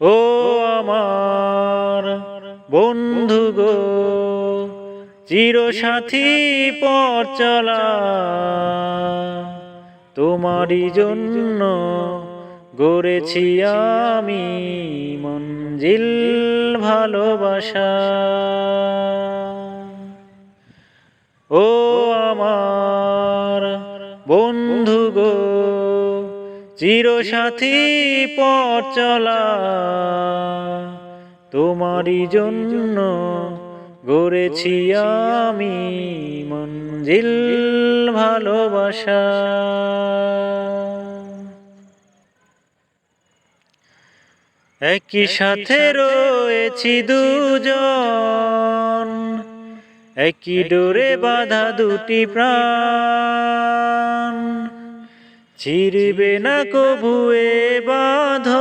ও আমার বন্ধু গো চির সাথী পথ চলা। তোমারই জন্য গড়েছি আমি মঞ্জিল ভালোবাসা। ও আমার বন্ধু গো চির সাথী পথ চলা। তোমারই জন্য গড়েছি আমি মঞ্জিল ভালোবাসা। একই সাথে রয়েছি দুজন। একই ডোরে বাঁধা দুটি প্রাণ। ছিড়বে না কবুয়ে বাঁধন।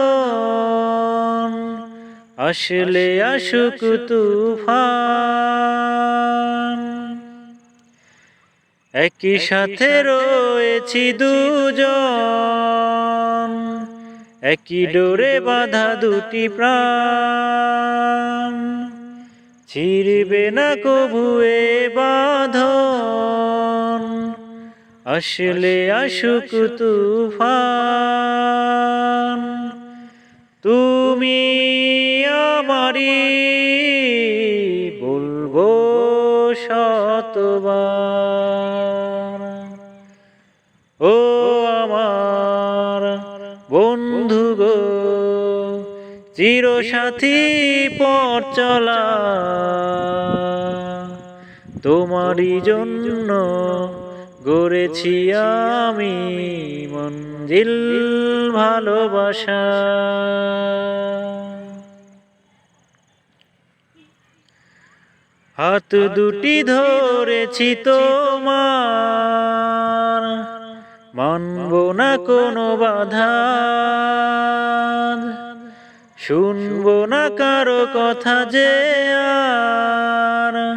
আসলে আসুক তুফান। একই সাথে রয়েছি দুজন। একই ডোরে বাঁধা দুটি প্রাণ। ছিড়বে না কবুয়ে বাঁধন। আসলে আসুক তুফান। তুমি আমারি বলব শতবার। ও আমার বন্ধু গো চির সাথী পথ চলা। তোমারই জন্য গড়েছি আমি মঞ্জিল ভালোবাসা। হাত দুটি ধরেছি তোমার। মানব না কোনো বাধা। শুনব না কারও কথা যে আর।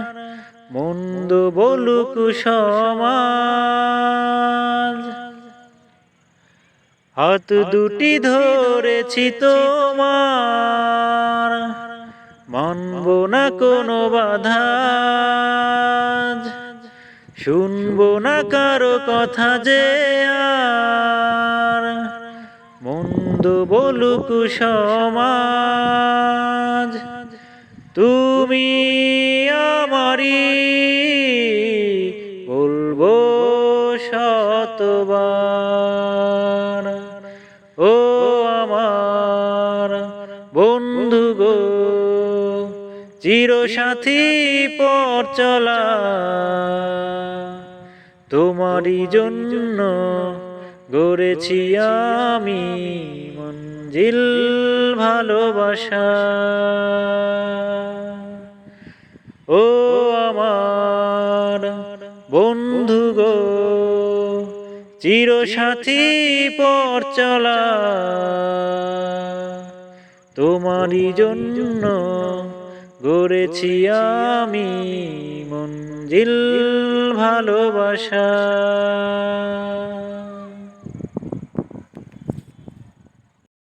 মন্দ বলুক সমাজ। হাত দুটি ধরেছি তোমার, মানব না কোনো বাধা। শুনব না কারও কথা যে আর, মন্দ বলুক সমাজ। তুমি আমারি শতবার ও আমার বন্ধু গো চির সাথী পথ চলা। তোমারই জন্য গড়েছি আমি মঞ্জিল ভালোবাসা। ও আমার বন্ধু গো চির সাথী পর চলা। তোমারই জন্য গড়েছি আমি মঞ্জিল ভালোবাসা।